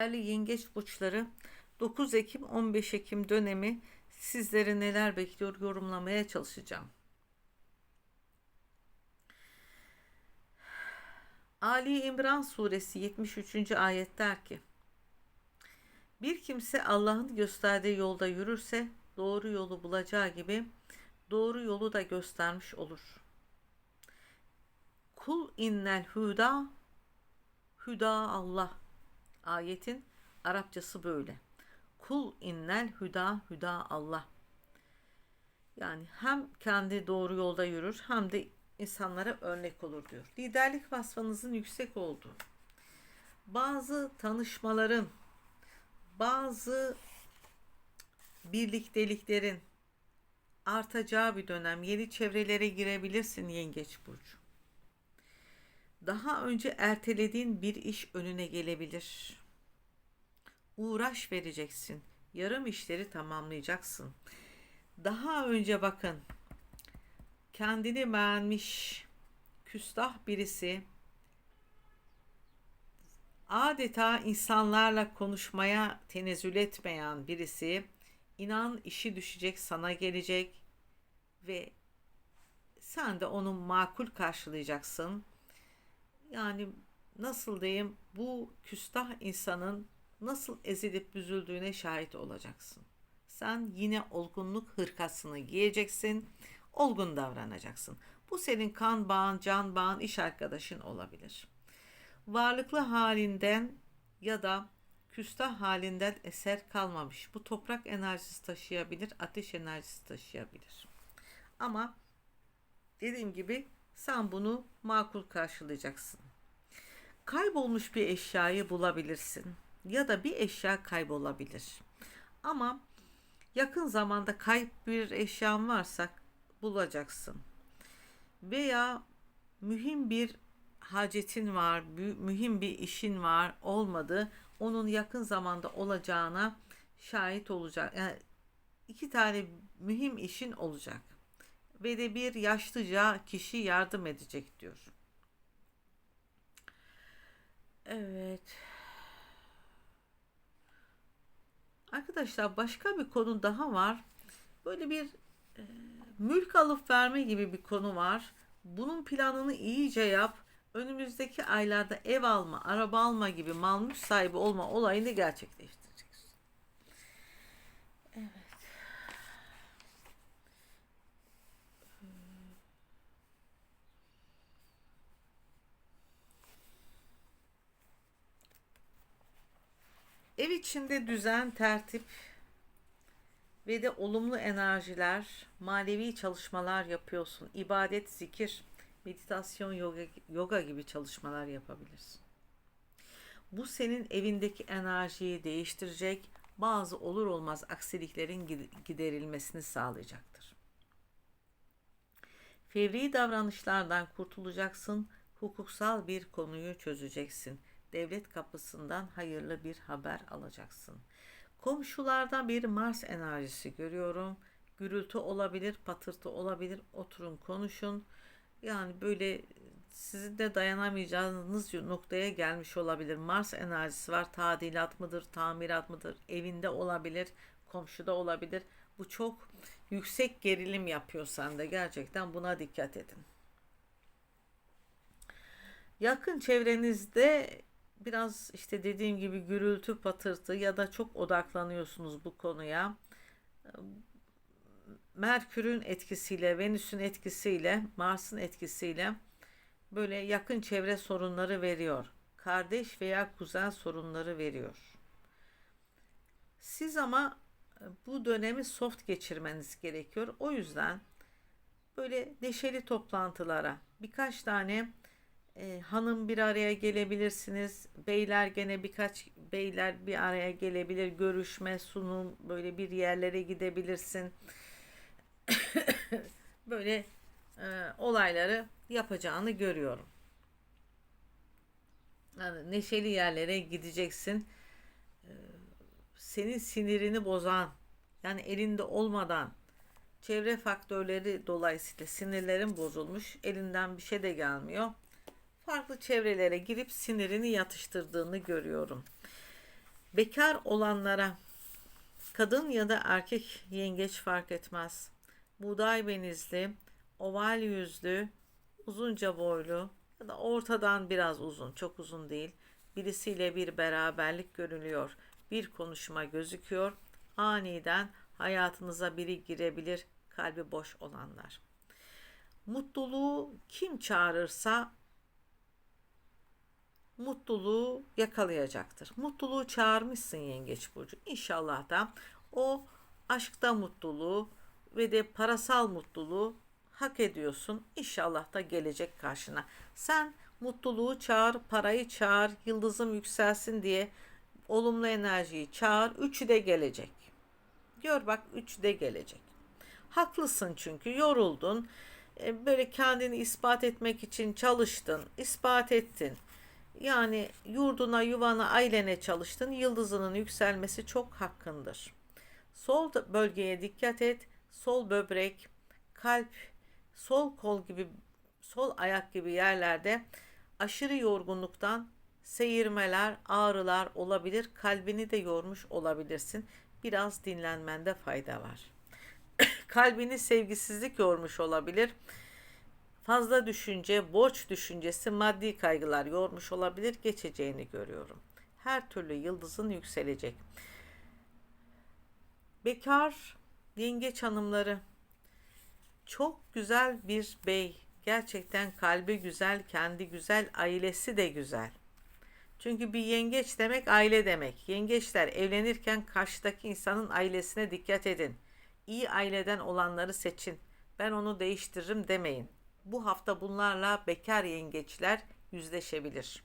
Değerli yengeç burçları 9 Ekim 15 Ekim dönemi sizleri neler bekliyor yorumlamaya çalışacağım. Ali İmran suresi 73. ayet der ki Bir kimse Allah'ın gösterdiği yolda yürürse doğru yolu bulacağı gibi doğru yolu da göstermiş olur. Kul innel huda Hüda Allah Ayetin Arapçası böyle. Kul innel hüda hüda Allah. Yani hem kendi doğru yolda yürür hem de insanlara örnek olur diyor. Liderlik vasfınızın yüksek olduğu, bazı tanışmaların, bazı birlikteliklerin artacağı bir dönem. Yeni çevrelere girebilirsin Yengeç Burcu. Daha önce ertelediğin bir iş önüne gelebilir. Uğraş vereceksin. Yarım işleri tamamlayacaksın. Daha önce bakın kendini beğenmiş küstah birisi adeta insanlarla konuşmaya tenezzül etmeyen birisi inan işi düşecek sana gelecek ve sen de onu makul karşılayacaksın yani nasıl diyeyim bu küstah insanın nasıl ezilip büzüldüğüne şahit olacaksın. Sen yine olgunluk hırkasını giyeceksin, olgun davranacaksın. Bu senin kan bağın, can bağın, iş arkadaşın olabilir. Varlıklı halinden ya da küstah halinden eser kalmamış. Bu toprak enerjisi taşıyabilir, ateş enerjisi taşıyabilir. Ama dediğim gibi sen bunu makul karşılayacaksın. Kaybolmuş bir eşyayı bulabilirsin ya da bir eşya kaybolabilir. Ama yakın zamanda kayıp bir eşyan varsa bulacaksın. Veya mühim bir hacetin var, mühim bir işin var, olmadı. Onun yakın zamanda olacağına şahit olacak. Yani iki tane mühim işin olacak ve de bir yaşlıca kişi yardım edecek diyor. Evet. Arkadaşlar başka bir konu daha var. Böyle bir e, mülk alıp verme gibi bir konu var. Bunun planını iyice yap. Önümüzdeki aylarda ev alma, araba alma gibi mal mülk sahibi olma olayını gerçekleştireceksin. Evet. Ev içinde düzen, tertip ve de olumlu enerjiler, manevi çalışmalar yapıyorsun. İbadet, zikir, meditasyon, yoga, yoga gibi çalışmalar yapabilirsin. Bu senin evindeki enerjiyi değiştirecek, bazı olur olmaz aksiliklerin giderilmesini sağlayacaktır. Fevri davranışlardan kurtulacaksın, hukuksal bir konuyu çözeceksin devlet kapısından hayırlı bir haber alacaksın. Komşulardan bir Mars enerjisi görüyorum. Gürültü olabilir, patırtı olabilir. Oturun konuşun. Yani böyle sizin de dayanamayacağınız noktaya gelmiş olabilir. Mars enerjisi var. Tadilat mıdır, tamirat mıdır? Evinde olabilir, komşuda olabilir. Bu çok yüksek gerilim yapıyor sende. Gerçekten buna dikkat edin. Yakın çevrenizde biraz işte dediğim gibi gürültü patırtı ya da çok odaklanıyorsunuz bu konuya. Merkür'ün etkisiyle, Venüs'ün etkisiyle, Mars'ın etkisiyle böyle yakın çevre sorunları veriyor. Kardeş veya kuzen sorunları veriyor. Siz ama bu dönemi soft geçirmeniz gerekiyor. O yüzden böyle neşeli toplantılara birkaç tane e, hanım bir araya gelebilirsiniz. Beyler gene birkaç beyler bir araya gelebilir. Görüşme, sunum böyle bir yerlere gidebilirsin. böyle e, olayları yapacağını görüyorum. Yani neşeli yerlere gideceksin. E, senin sinirini bozan yani elinde olmadan çevre faktörleri dolayısıyla sinirlerin bozulmuş. Elinden bir şey de gelmiyor farklı çevrelere girip sinirini yatıştırdığını görüyorum. Bekar olanlara kadın ya da erkek yengeç fark etmez. Buğday benizli, oval yüzlü, uzunca boylu ya da ortadan biraz uzun, çok uzun değil. Birisiyle bir beraberlik görülüyor. Bir konuşma gözüküyor. Aniden hayatınıza biri girebilir kalbi boş olanlar. Mutluluğu kim çağırırsa mutluluğu yakalayacaktır. Mutluluğu çağırmışsın Yengeç Burcu. İnşallah da o aşkta mutluluğu ve de parasal mutluluğu hak ediyorsun. İnşallah da gelecek karşına. Sen mutluluğu çağır, parayı çağır, yıldızım yükselsin diye olumlu enerjiyi çağır. Üçü de gelecek. Gör bak üçü de gelecek. Haklısın çünkü yoruldun. E, Böyle kendini ispat etmek için çalıştın, ispat ettin. Yani yurduna, yuvana, ailene çalıştın. Yıldızının yükselmesi çok hakkındır. Sol bölgeye dikkat et. Sol böbrek, kalp, sol kol gibi, sol ayak gibi yerlerde aşırı yorgunluktan seyirmeler, ağrılar olabilir. Kalbini de yormuş olabilirsin. Biraz dinlenmende fayda var. Kalbini sevgisizlik yormuş olabilir. Fazla düşünce, borç düşüncesi, maddi kaygılar yormuş olabilir. Geçeceğini görüyorum. Her türlü yıldızın yükselecek. Bekar yengeç hanımları çok güzel bir bey. Gerçekten kalbi güzel, kendi güzel, ailesi de güzel. Çünkü bir yengeç demek aile demek. Yengeçler evlenirken karşıdaki insanın ailesine dikkat edin. İyi aileden olanları seçin. Ben onu değiştiririm demeyin. Bu hafta bunlarla bekar yengeçler yüzleşebilir.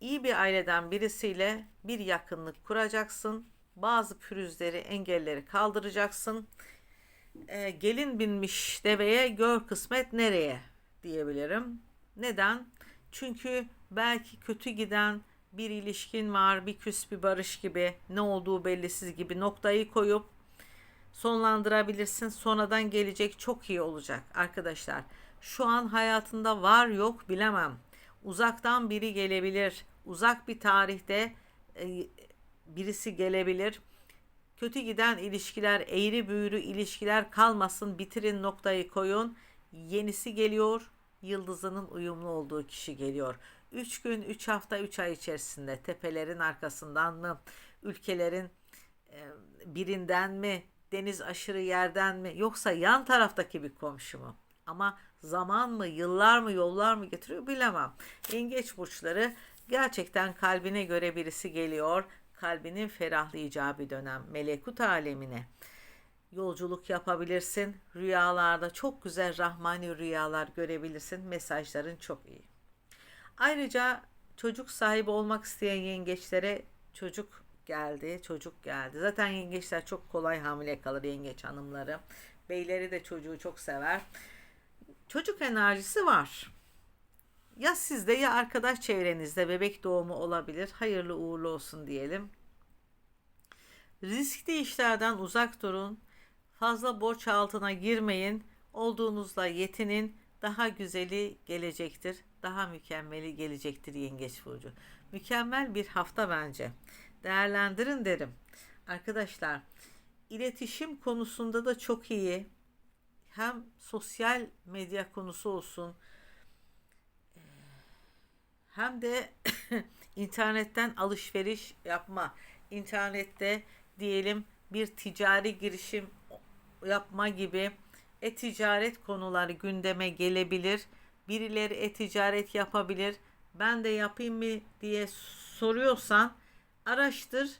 İyi bir aileden birisiyle bir yakınlık kuracaksın. Bazı pürüzleri, engelleri kaldıracaksın. Ee, gelin binmiş deveye gör kısmet nereye diyebilirim. Neden? Çünkü belki kötü giden bir ilişkin var, bir küs bir barış gibi, ne olduğu bellisiz gibi noktayı koyup sonlandırabilirsin. Sonradan gelecek çok iyi olacak arkadaşlar. Şu an hayatında var yok bilemem. Uzaktan biri gelebilir. Uzak bir tarihte e, birisi gelebilir. Kötü giden ilişkiler, eğri büğrü ilişkiler kalmasın. Bitirin noktayı koyun. Yenisi geliyor. Yıldızının uyumlu olduğu kişi geliyor. 3 gün, 3 hafta, 3 ay içerisinde tepelerin arkasından mı, ülkelerin e, birinden mi, deniz aşırı yerden mi, yoksa yan taraftaki bir komşu mu? Ama zaman mı, yıllar mı, yollar mı getiriyor bilemem. Yengeç burçları gerçekten kalbine göre birisi geliyor. Kalbinin ferahlayacağı bir dönem melekut alemine yolculuk yapabilirsin. Rüyalarda çok güzel rahmani rüyalar görebilirsin. Mesajların çok iyi. Ayrıca çocuk sahibi olmak isteyen yengeçlere çocuk geldi, çocuk geldi. Zaten yengeçler çok kolay hamile kalır yengeç hanımları. Beyleri de çocuğu çok sever. Çocuk enerjisi var. Ya sizde ya arkadaş çevrenizde bebek doğumu olabilir. Hayırlı uğurlu olsun diyelim. Riskli işlerden uzak durun. Fazla borç altına girmeyin. Olduğunuzla yetinin. Daha güzeli gelecektir. Daha mükemmeli gelecektir Yengeç Burcu. Mükemmel bir hafta bence. Değerlendirin derim. Arkadaşlar iletişim konusunda da çok iyi. Hem sosyal medya konusu olsun hem de internetten alışveriş yapma, internette diyelim bir ticari girişim yapma gibi e-ticaret konuları gündeme gelebilir. Birileri e-ticaret yapabilir. Ben de yapayım mı diye soruyorsan araştır.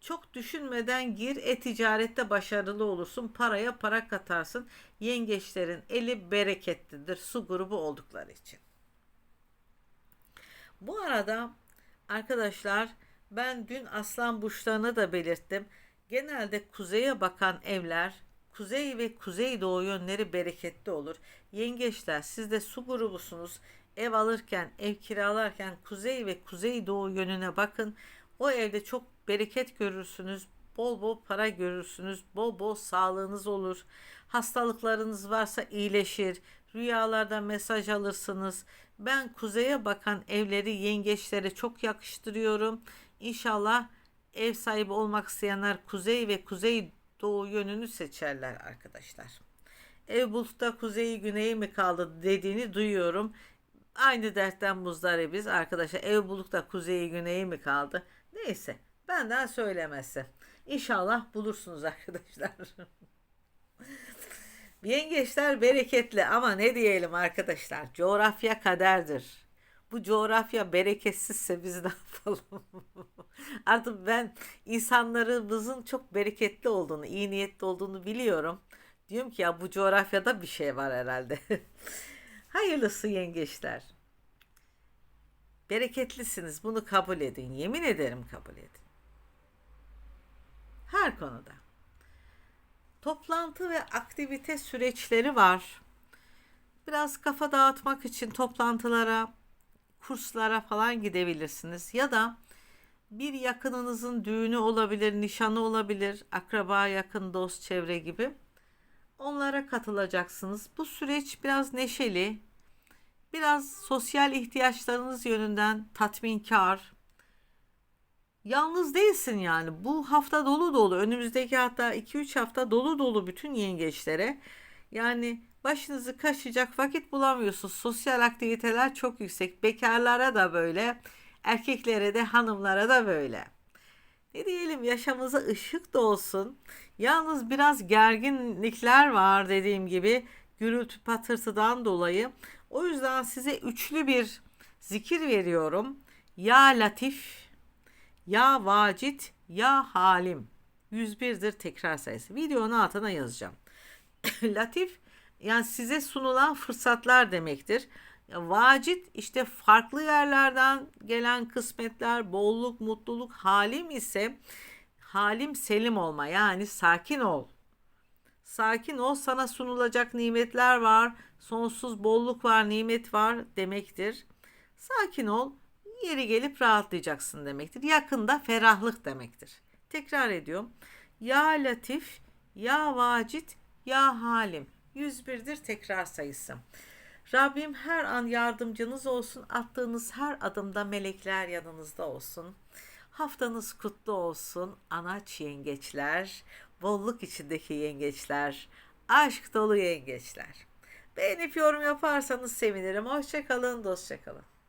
Çok düşünmeden gir e-ticarette başarılı olursun. Paraya para katarsın. Yengeçlerin eli bereketlidir su grubu oldukları için. Bu arada arkadaşlar ben dün aslan burçlarını da belirttim. Genelde kuzeye bakan evler kuzey ve kuzeydoğu yönleri bereketli olur. Yengeçler siz de su grubusunuz. Ev alırken, ev kiralarken kuzey ve kuzeydoğu yönüne bakın. O evde çok bereket görürsünüz. Bol bol para görürsünüz. Bol bol sağlığınız olur. Hastalıklarınız varsa iyileşir. Rüyalarda mesaj alırsınız. Ben kuzeye bakan evleri yengeçlere çok yakıştırıyorum. İnşallah ev sahibi olmak isteyenler kuzey ve kuzey doğu yönünü seçerler arkadaşlar. Ev bulutta kuzeyi güneyi mi kaldı dediğini duyuyorum. Aynı dertten muzdaribiz arkadaşlar. Ev bulutta kuzeyi güneyi mi kaldı? Neyse benden söylemesi. İnşallah bulursunuz arkadaşlar. Yengeçler bereketli ama ne diyelim arkadaşlar coğrafya kaderdir. Bu coğrafya bereketsizse biz ne yapalım? Artık ben insanlarımızın çok bereketli olduğunu, iyi niyetli olduğunu biliyorum. Diyorum ki ya bu coğrafyada bir şey var herhalde. Hayırlısı yengeçler. Bereketlisiniz bunu kabul edin. Yemin ederim kabul edin. Her konuda. Toplantı ve aktivite süreçleri var. Biraz kafa dağıtmak için toplantılara, kurslara falan gidebilirsiniz. Ya da bir yakınınızın düğünü olabilir, nişanı olabilir, akraba, yakın, dost, çevre gibi. Onlara katılacaksınız. Bu süreç biraz neşeli, biraz sosyal ihtiyaçlarınız yönünden tatminkar. Yalnız değilsin yani. Bu hafta dolu dolu. Önümüzdeki hatta 2-3 hafta dolu dolu bütün yengeçlere. Yani başınızı kaşıyacak vakit bulamıyorsunuz. Sosyal aktiviteler çok yüksek. Bekarlara da böyle, erkeklere de hanımlara da böyle. Ne diyelim yaşamınıza ışık da olsun. Yalnız biraz gerginlikler var dediğim gibi gürültü patırtıdan dolayı. O yüzden size üçlü bir zikir veriyorum. Ya Latif, Ya Vacit, Ya Halim. 101'dir tekrar sayısı. Videonun altına yazacağım. Latif yani size sunulan fırsatlar demektir. Vacit işte farklı yerlerden gelen kısmetler, bolluk, mutluluk, halim ise halim selim olma yani sakin ol. Sakin ol sana sunulacak nimetler var, sonsuz bolluk var, nimet var demektir. Sakin ol, yeri gelip rahatlayacaksın demektir. Yakında ferahlık demektir. Tekrar ediyorum. Ya Latif, Ya Vacit, Ya Halim. 101'dir tekrar sayısı. Rabbim her an yardımcınız olsun. Attığınız her adımda melekler yanınızda olsun. Haftanız kutlu olsun. Anaç yengeçler, bolluk içindeki yengeçler, aşk dolu yengeçler. Beğenip yorum yaparsanız sevinirim. Hoşçakalın, dostçakalın.